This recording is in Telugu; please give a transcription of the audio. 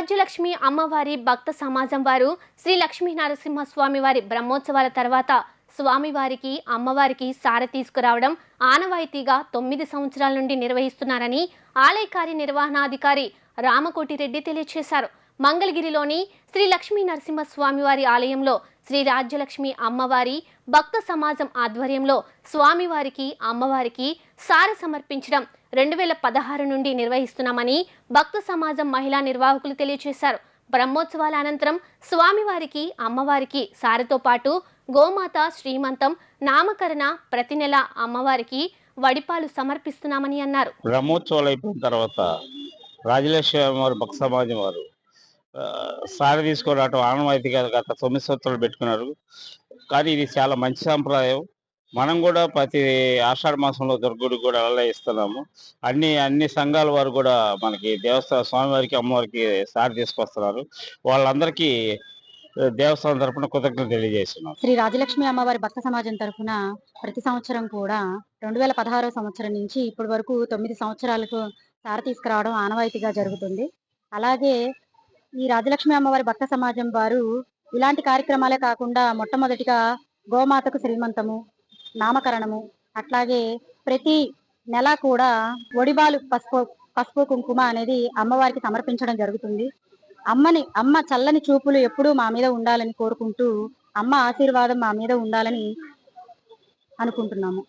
రాజ్యలక్ష్మి అమ్మవారి భక్త సమాజం వారు శ్రీ లక్ష్మీ నరసింహస్వామి వారి బ్రహ్మోత్సవాల తర్వాత స్వామివారికి అమ్మవారికి సార తీసుకురావడం ఆనవాయితీగా తొమ్మిది సంవత్సరాల నుండి నిర్వహిస్తున్నారని ఆలయ కార్యనిర్వహణాధికారి రామకోటిరెడ్డి తెలియజేశారు మంగళగిరిలోని శ్రీ లక్ష్మీ నరసింహస్వామి ఆలయంలో శ్రీ రాజ్యలక్ష్మి అమ్మవారి భక్త సమాజం ఆధ్వర్యంలో స్వామివారికి అమ్మవారికి సార సమర్పించడం రెండు వేల పదహారు నుండి నిర్వహిస్తున్నామని భక్త సమాజం మహిళా నిర్వాహకులు తెలియజేశారు. బ్రహ్మోత్సవాల అనంతరం స్వామివారికి అమ్మవారికి సారతో పాటు గోమాత శ్రీమంతం నామకరణ ప్రతి నెల అమ్మవారికి వడిపాలు సమర్పిస్తున్నామని అన్నారు. బ్రహ్మోత్సవాలు అయిపోయిన తర్వాత రాజలక్ష్మి వారు భక్త సమాజం వారు సారి తీసుకురావటం ఆనవాయితీగా గత తొమ్మిది సంవత్సరాలు పెట్టుకున్నారు. కానీ ఇది చాలా మంచి సాంప్రదాయం. మనం కూడా ప్రతి ఆషాఢ మాసంలో దుర్గుడికి కూడా అలా ఇస్తున్నాము. అన్ని అన్ని సంఘాల వారు కూడా మనకి దేవస్థాన స్వామివారికి అమ్మవారికి సారి తీసుకొస్తున్నారు. వాళ్ళందరికీ దేవస్థానం తరపున కృతజ్ఞతలు తెలియజేస్తున్నాం. శ్రీ రాజలక్ష్మి అమ్మవారి భక్త సమాజం తరఫున ప్రతి సంవత్సరం కూడా రెండు వేల పదహారో సంవత్సరం నుంచి ఇప్పటి వరకు తొమ్మిది సంవత్సరాలకు సార తీసుకురావడం ఆనవాయితీగా జరుగుతుంది. అలాగే ఈ రాజలక్ష్మి అమ్మవారి భక్త సమాజం వారు ఇలాంటి కార్యక్రమాలే కాకుండా మొట్టమొదటిగా గోమాతకు శ్రీమంతము నామకరణము. అట్లాగే ప్రతి నెల కూడా ఒడిబాలు పసుపు పసుపు కుంకుమ అనేది అమ్మవారికి సమర్పించడం జరుగుతుంది. అమ్మని అమ్మ చల్లని చూపులు ఎప్పుడూ మా మీద ఉండాలని కోరుకుంటూ అమ్మ ఆశీర్వాదం మా మీద ఉండాలని అనుకుంటున్నాము.